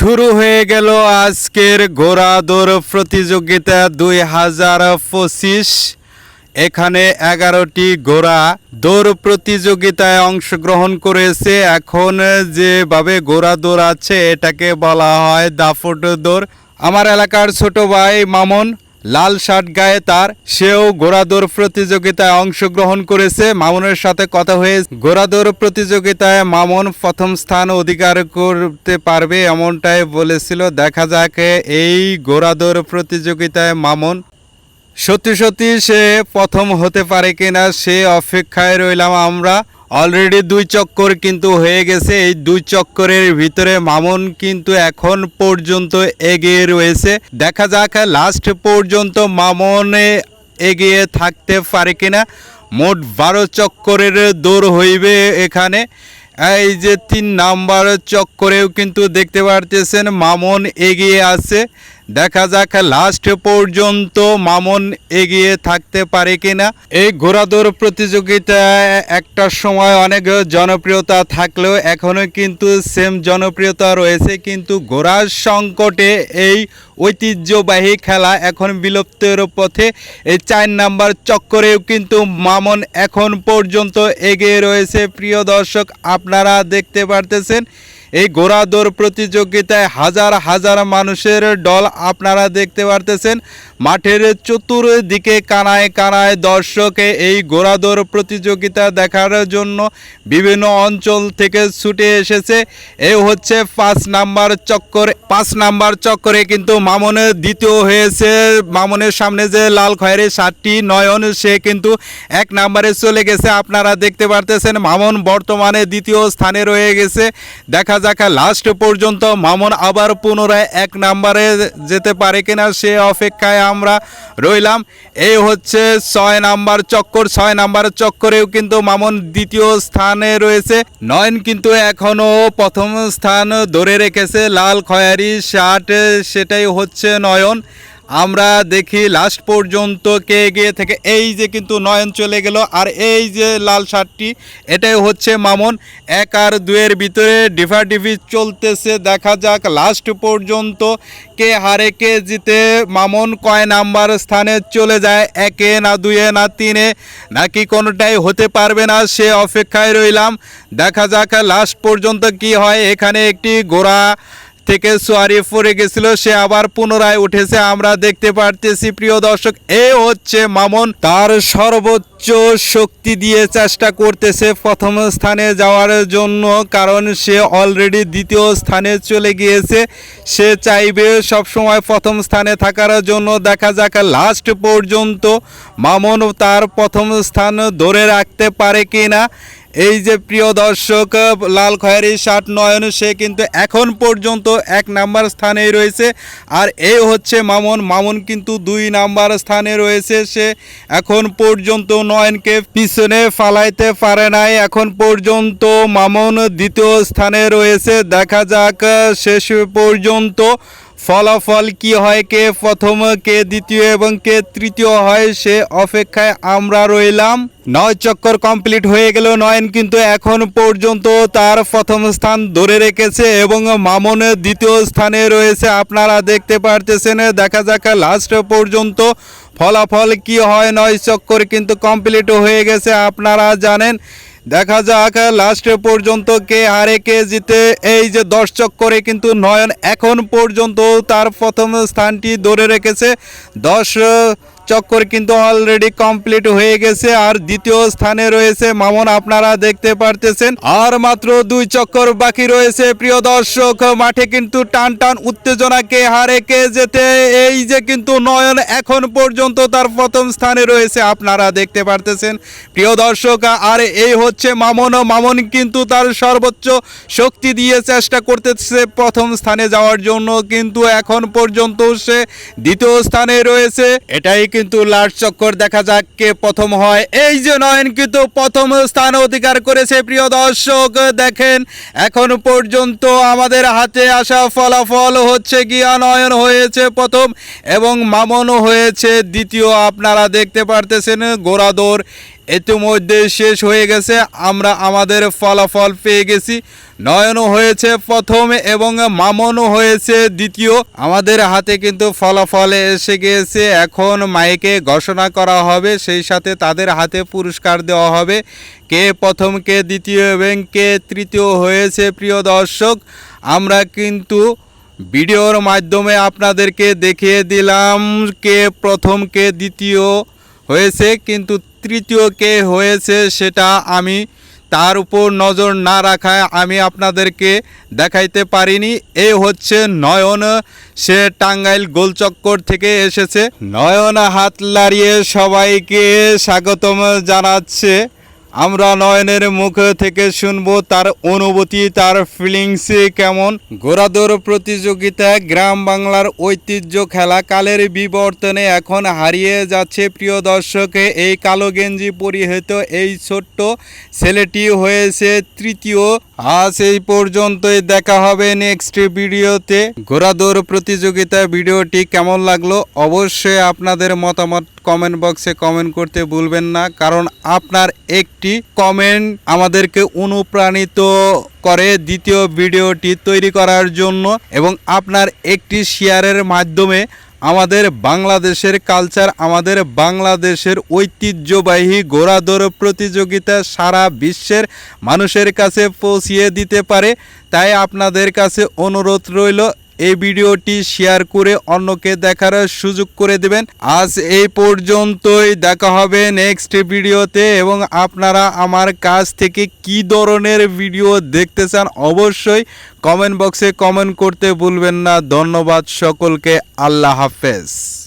শুরু হয়ে গেল আজকের ঘোড়া দৌড় প্রতিযোগিতা দুই হাজার পঁচিশ। এখানে এগারোটি ঘোড়া দৌড় প্রতিযোগিতায় অংশগ্রহণ করেছে। এখন যেভাবে ঘোড়া দৌড় আছে, এটাকে বলা হয় দাফট দৌড় আমার এলাকার ছোট ভাই মামুন লাল শার্ট গায়ে তার সেও ঘোড়াদৌড় প্রতিযোগিতায় অংশগ্রহণ করেছে। মামুনের সাথে কথা হয়ে ঘোড়াদৌড় প্রতিযোগিতায় মামুন প্রথম স্থান অধিকার করতে পারবে এমনটাই বলেছিল। দেখা যাক এই ঘোড়াদৌড় প্রতিযোগিতায় মামুন সত্যি সত্যি সে প্রথম হতে পারে কিনা সে অপেক্ষায় রইলাম আমরা। অলরেডি দুই চক্কর কিন্তু হয়ে গেছে। এই দুই চক্করের ভিতরে মামুন কিন্তু এখন পর্যন্ত এগিয়ে রয়েছে। দেখা যাক লাস্ট পর্যন্ত মামনে এগিয়ে থাকতে পারে কিনা। মোট বারো চক্করের দৌড় হইবে এখানে। এই যে তিন নাম্বার চক্করেও কিন্তু দেখতে পারতেছেন, মামুন এগিয়ে আছে। দেখা যাক লাস্ট পর্যন্ত মামুন এগিয়ে থাকতে পারে কিনা। এই ঘোড়াদৌড় প্রতিযোগিতায় একটা সময় অনেক জনপ্রিয়তা থাকলেও এখনও কিন্তু সেম জনপ্রিয়তা রয়েছে। কিন্তু ঘোড়ার সংকটে এই ঐতিহ্যবাহী খেলা এখন বিলুপ্তের পথে। এই চার নাম্বার চক্করেও কিন্তু মামন এখন পর্যন্ত এগিয়ে রয়েছে। প্রিয় দর্শক, আপনারা দেখতে পারতেছেন এই ঘোড়া দৌড় প্রতিযোগিতায় হাজার হাজার মানুষের দল আপনারা দেখতে পারতেছেন। মাঠের চতুর্দিকে কানায় কানায় দর্শকে এই ঘোড়া দৌড় প্রতিযোগিতা দেখার জন্য বিভিন্ন অঞ্চল থেকে ছুটে এসেছে। এ হচ্ছে পাঁচ নাম্বার চক্কর। পাঁচ নাম্বার চক্করে কিন্তু মামনের দ্বিতীয় হয়েছে। মামনের সামনে যে লাল খয়ের সাতটি নয়ন, সে কিন্তু এক নাম্বারে চলে গেছে। আপনারা দেখতে পারতেছেন মামন বর্তমানে দ্বিতীয় স্থানে রয়ে গেছে। দেখা যাক লাস্ট পর্যন্ত মামুন আবার পুনরায় এক নাম্বারে যেতে পারে কিনা সে অপেক্ষায় আমরা রইলাম। এই হচ্ছে ছয় নাম্বার চক্কর, ছয় নাম্বার চক্করেও কিন্তু মামুন দ্বিতীয় স্থানে রয়েছে। নয়ন কিন্তু এখনও প্রথম স্থান ধরে রেখেছে, লাল খয়ারি শার্ট সেটাই হচ্ছে নয়ন। আমরা দেখি লাস্ট পর্যন্ত কে এগিয়ে থেকে, এই যে কিন্তু নয়ন চলে গেল, আর এই যে লাল শার্টটি, এটাই হচ্ছে মামুন। এক আর দুয়ের ভিতরে ডিফাডিফি চলতেছে, দেখা যাক লাস্ট পর্যন্ত কে হারে কে জিতে। মামুন কয় নাম্বার স্থানে চলে যায়, একে না দুয়ে না তিনে, নাকি কোনোটাই হতে পারবে না, সে অপেক্ষায় রইলাম। দেখা যাক লাস্ট পর্যন্ত কি হয়, এখানে একটি ঘোড়া থেকে সোয়ারি পড়ে গেছিল, সে আবার পুনরায় উঠেছে। আমরা দেখতে পারতেছি, প্রিয় দর্শক, এ হচ্ছে মামুন। তার সর্বোচ্চ শক্তি দিয়ে চেষ্টা করতেছে প্রথম স্থানে যাওয়ার জন্য, কারণ সে অলরেডি দ্বিতীয় স্থানে চলে গিয়েছে। সে চাইবে সবসময় প্রথম স্থানে থাকার জন্য। দেখা যাক লাস্ট পর্যন্ত মামুন তার প্রথম স্থান ধরে রাখতে পারে কিনা। এই যে প্রিয় দর্শক, লাল খয়েরি শার্ট নয়ন, সে কিন্তু এখন পর্যন্ত এক নাম্বার স্থানেই রয়েছে। আর এই হচ্ছে মামুন। মামুন কিন্তু দুই নাম্বার স্থানে রয়েছে। সে এখন পর্যন্ত নয়নকে পিছনে ফালাইতে পারে নাই। এখন পর্যন্ত মামুন দ্বিতীয় স্থানে রয়েছে। দেখা যাক শেষ পর্যন্ত ফলাফল কি হয়? কে প্রথম, কে দ্বিতীয় এবং কে তৃতীয় হয় সে অপেক্ষায় আমরা রইলাম। নয় চক্কর কমপ্লিট হয়ে গেল, নয়ন কিন্তু এখন পর্যন্ত তার প্রথম স্থান ধরে রেখেছে এবং মামনের দ্বিতীয় স্থানে রয়েছে। আপনারা দেখতে পারতেছেন, দেখা যাক লাস্ট পর্যন্ত ফলাফল কি হয়। নয় চক্কর কিন্তু কমপ্লিট হয়ে গেছে, আপনারা জানেন। দেখা যাক লাস্ট পর্যন্ত কে হারে, কে জিতে। এই যে দশ চক্করে কিন্তু নয়ন এখন পর্যন্ত তার প্রথম স্থানটি ধরে রেখেছে। দশ চক্কর কিন্তু অলরেডি কমপ্লিট হয়ে গেছে। আর দ্বিতীয় স্থানে রয়েছে, মামুন, আপনারা দেখতে পারতেছেন। আর মাত্র দুই চক্কর বাকি রয়েছে। প্রিয় দর্শক, মাঠে কিন্তু টান টান উত্তেজনা কে হারে কে যেতে এই যে কিন্তু নয়ন এখন পর্যন্ত তার প্রথম স্থানে রয়েছে, আপনারা দেখতে পারতেছেন। প্রিয় দর্শক, আর এই হচ্ছে মামুন। মামুন কিন্তু তার সর্বোচ্চ শক্তি দিয়ে চেষ্টা করতেছে প্রথম স্থানে যাওয়ার জন্য, কিন্তু এখন পর্যন্ত সে দ্বিতীয় স্থানে রয়েছে। এটাই কিন্তু লাস্ট চক্কর দেখা যাক কে প্রথম হয়। এই যে নয়ন কিন্তু প্রথম স্থান অধিকার করেছে, প্রিয় দর্শক, দেখেন, এখন পর্যন্ত আমাদের হাতে আসা ফলাফল হচ্ছে গিয়া নয়ন হয়েছে প্রথম এবং মামনও হয়েছে দ্বিতীয়। আপনারা দেখতে পারতেছেন গোড়াদৌড় ইতিমধ্যে শেষ হয়ে গেছে। আমরা আমাদের ফলাফল পেয়ে গেছি। নয়নও হয়েছে প্রথম এবং মামনও হয়েছে দ্বিতীয়। আমাদের হাতে কিন্তু ফলাফল এসে গিয়েছে এখন মাইকে ঘোষণা করা হবে। সেই সাথে তাদের হাতে পুরস্কার দেওয়া হবে। কে প্রথম, কে দ্বিতীয় এবং কে তৃতীয় হয়েছে প্রিয় দর্শক, আমরা কিন্তু ভিডিওর মাধ্যমে আপনাদেরকে দেখিয়ে দিলাম কে প্রথম, কে দ্বিতীয়। হয়েছে, কিন্তু তৃতীয় কে হয়েছে সেটা আমি তার উপর নজর না রাখায় আমি আপনাদেরকে দেখাইতে পারিনি। এ হচ্ছে নয়ন। সে টাঙ্গাইল গোলচক্কর থেকে এসেছে। নয়ন হাত লাড়িয়ে সবাইকে স্বাগতম জানাচ্ছে। আমরা নয়নের মুখ থেকে শুনব তার অনুভূতি, তার ফিলিংস কেমন? ঘোড়াদৌড় প্রতিযোগিতা গ্রাম বাংলার ঐতিহ্য খেলা কালের বিবর্তনে এখন হারিয়ে যাচ্ছে প্রিয় দর্শকে, এই কালো গেঞ্জি পরিহিত এই ছোট্ট ছেলেটি হয়েছে তৃতীয়। আজ এই পর্যন্তই দেখা হবে নেক্সট ভিডিওতে। ঘোড়াদৌড় প্রতিযোগিতা ভিডিওটি কেমন লাগল? অবশ্যই আপনাদের মতামত কমেন্ট বক্সে কমেন্ট করতে ভুলবেন না, কারণ আপনার একটি কমেন্ট আমাদেরকে অনুপ্রাণিত করে দ্বিতীয় ভিডিওটি তৈরি করার জন্য এবং আপনার একটি শেয়ারের মাধ্যমে আমাদের বাংলাদেশের কালচার, আমাদের বাংলাদেশের ঐতিহ্যবাহী ঘোড়াদৌড় প্রতিযোগিতা সারা বিশ্বের মানুষের কাছে পৌঁছিয়ে দিতে পারে। তাই আপনাদের কাছে অনুরোধ রইল এই ভিডিওটি শেয়ার করে অন্যকে দেখার সুযোগ করে দেবেন। আজ এই পর্যন্তই, দেখা হবে নেক্সট ভিডিওতে এবং আপনারা আমার কাছ থেকে কি ধরনের ভিডিও দেখতে চান অবশ্যই কমেন্ট বক্সে কমেন্ট করতে ভুলবেন না। ধন্যবাদ সকলকে, আল্লাহ হাফেজ।